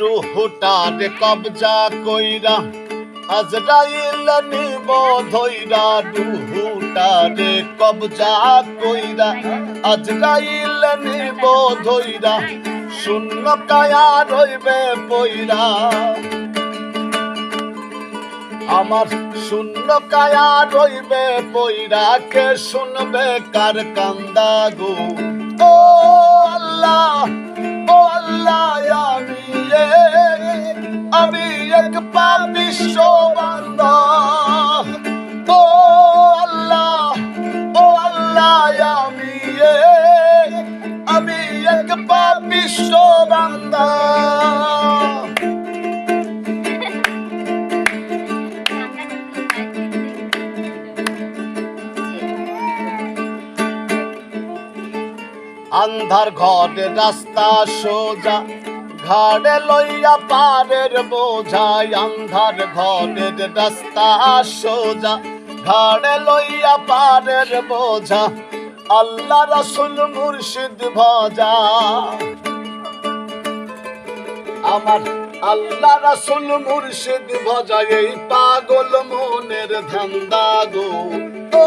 রুহুটার কবজা কইরা আজরাইল নিব ধইরা রুহুটার কবজা কইরা আজরাইল নিব ধইরা শূন্য কায়া রইবে পইরা। আমার শূন্য কায়া রইবে পইরা, কে শুনবে কার কান্দা গো ও আল্লাহ ও আল্লাহ আমি আমি এক পাপিষ্ঠ আন্ধার ঘরে রাস্তা সোজা, ঘাড়ে লইয়া পারের বোঝাই, আন্ধার ঘরের রাস্তা সোজা, ঘাড়ে লইয়া পারের বোঝা, আল্লাহ রসুল মুর্শিদ ভজা। আমার আল্লাহ রসুল মুর্শিদ ভজা, এই পাগল মনের ধান্দা গো। ও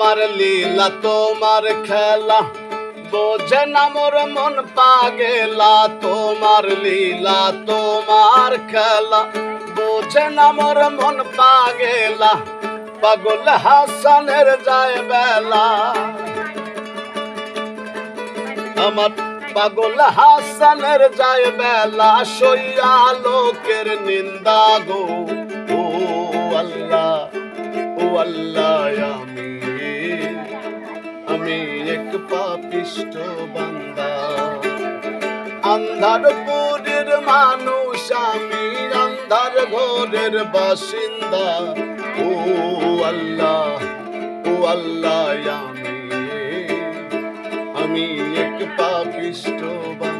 তোমার লীলা, তোমার খেলা। বোঝে না মোর মন পাগেলা, তোমার লীলা, তোমার খেলা। বোঝে না মোর মন পাগেলা, পাগল হাসানের যায় বেলা। আমার পাগল হাসানের যায় বেলা, সইয়া লোকের নিন্দা গো। ও আল্লাহ ও আল্লাহ। পাপিষ্ট আন্ধার পুরের মানুষ, আমি আন্ধার ঘরের বাসিন্দা। ও আল্লাহ ও আল্লাহ, আমি আমি এক পাপিষ্ট বান্দা।